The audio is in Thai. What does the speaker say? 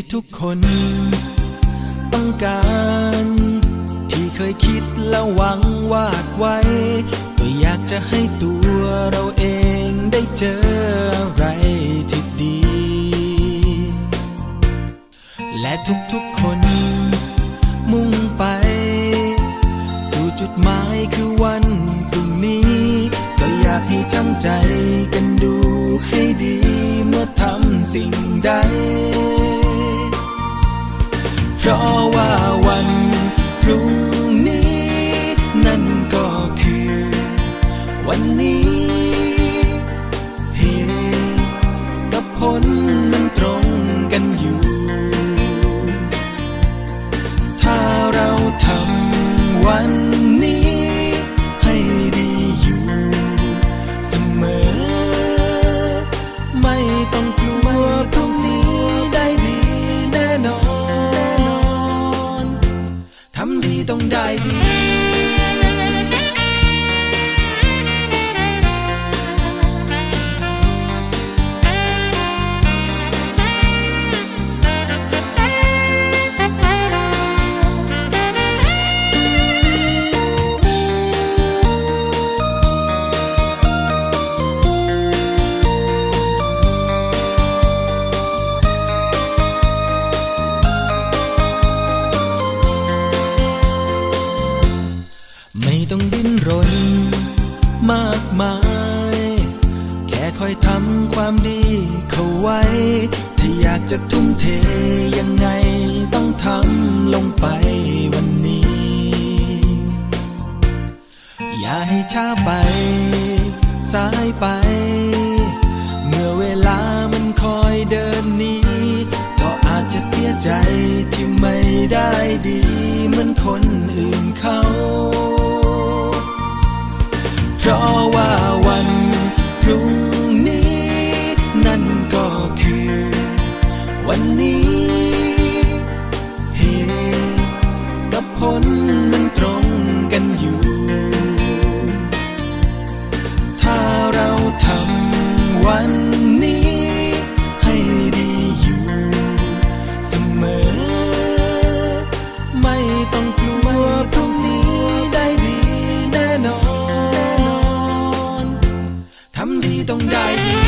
ที่ทุกคนต้องการที่เคยคิดและหวังวาดไว้ ก็อยากจะให้ตัวเราเองได้เจออะไรที่ดี และทุกๆคน มุ่งไป สู่จุดหมายคือวันพรุ่งนี้ ก็อยากให้ทั้งใจกันดูให้ดีเมื่อทำสิ่งใด เพ ดีต้ ต้องดิ้นรน มากมาย แค่คอยทำความดีเข้าไว้ ถ้าอยากจะทุ่มเทยังไงต้องทำลงไปวันนี้ อย่าให้ช้าไป สายไป เมื่อเวลามันคอยเดินหนี้ก็อาจจะเสียใจที่ไม่ได้ดีเหมือนคนอื่นเขา วันนี้เหตุกับผลมันตรงกันอยู่ ถ้าเราทำวันนี้ให้ดีอยู่เสมอ ไม่ต้องกลัวพรุ่งนี้ได้ดีแน่นอน ทำดีต้องได้ดี